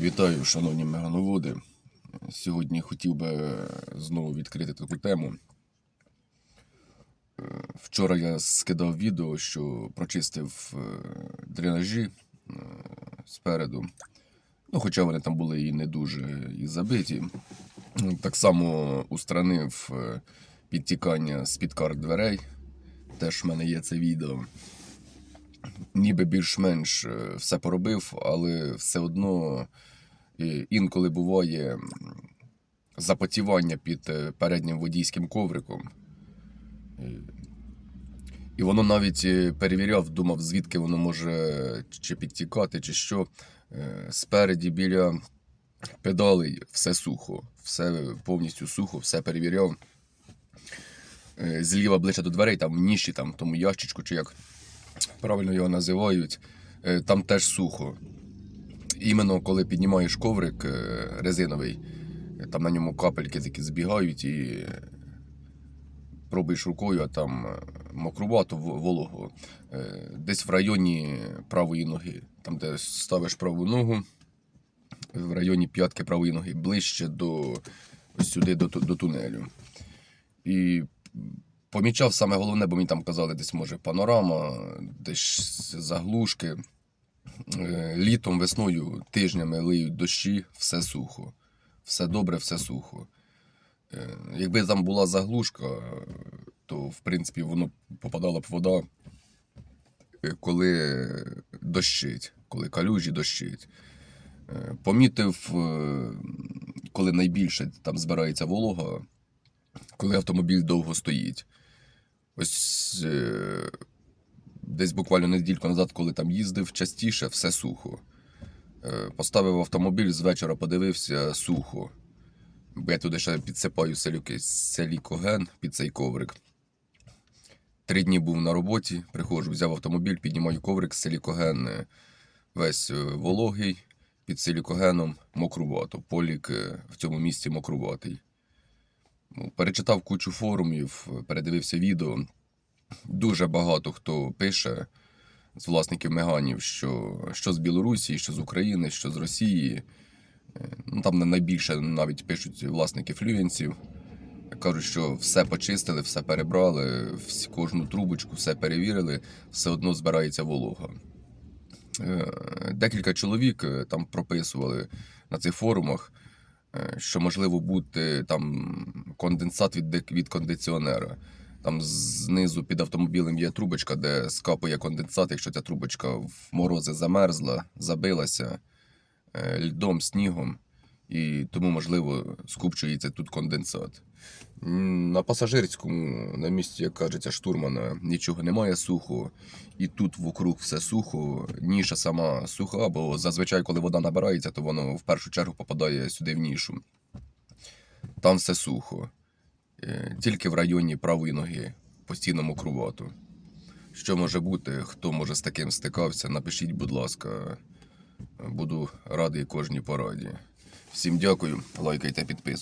Вітаю, шановні мегановоди. Сьогодні хотів би знову відкрити таку тему. Е, Вчора я скидав відео, що прочистив е, дренажі е, спереду. Ну, хоча вони там були і не дуже і забиті. Так само устранив е, підтікання з-під карт дверей. Теж в мене є це відео ніби більш-менш е, все поробив, але все одно е, інколи буває запотівання під е, переднім водійським ковриком. І воно навіть перевіряв, думав, звідки воно може чи підтікати, чи що. Спереді біля педалей все сухо, все повністю сухо, все перевіряв. Зліва ближче до дверей, там в ніші, там тому ящичку, чи як правильно його називають, е, там теж сухо. Іменно коли піднімаєш коврик е, резиновий, е, там на ньому капельки такі збігають і пробуєш рукою, а там мокрувато волого. Десь в районі правої ноги, там, де ставиш праву ногу, в районі п'ятки правої ноги, ближче до сюди, до, до тунелю. І помічав саме головне, бо мені там казали, десь може панорама, десь заглушки. Е, Літом, весною, тижнями лиють дощі, все сухо. Все добре, все сухо. Е, Якби там була заглушка, то в принципі воно попадала б вода, е, коли дощить, коли калюжі дощить. Помітив, коли найбільше там збирається волога, коли автомобіль довго стоїть. Ось е, десь буквально недільку назад, коли там їздив, частіше все сухо. Е, поставив автомобіль, з вечора подивився сухо. Бо я туди ще підсипаю селюки, селікоген під цей коврик. Три дні був на роботі, приходжу, взяв автомобіль, піднімаю коврик, селікоген е, весь вологий, під силікогеном мокрувато. Полік в цьому місці мокруватий. Ну, Перечитав кучу форумів, передивився відео. Дуже багато хто пише з власників меганів, що, що з Білорусі, що з України, що з Росії. Е, Ну, там на- найбільше навіть пишуть власники флюенсів. Кажуть, що все почистили, все перебрали, кожну трубочку, все перевірили, все одно збирається волога. Е, Декілька чоловік е, там прописували на цих форумах, що можливо бути там конденсат від, від кондиціонера. Там знизу під автомобілем є трубочка, де скапує конденсат, якщо ця трубочка в морози замерзла, забилася е, льдом, снігом, і тому, можливо, скупчується тут конденсат. На пасажирському, на місці, як кажеться, штурмана нічого немає сухо, і тут вокруг все сухо, ніша сама суха, бо зазвичай, коли вода набирається, то воно в першу чергу попадає сюди в нішу. Там все сухо. Е, Тільки в районі правої ноги, постійно мокрувато. Що може бути, хто може з таким стикався, напишіть, будь ласка. Буду радий кожній пораді. Всім дякую, лайкайте, підписуйтесь.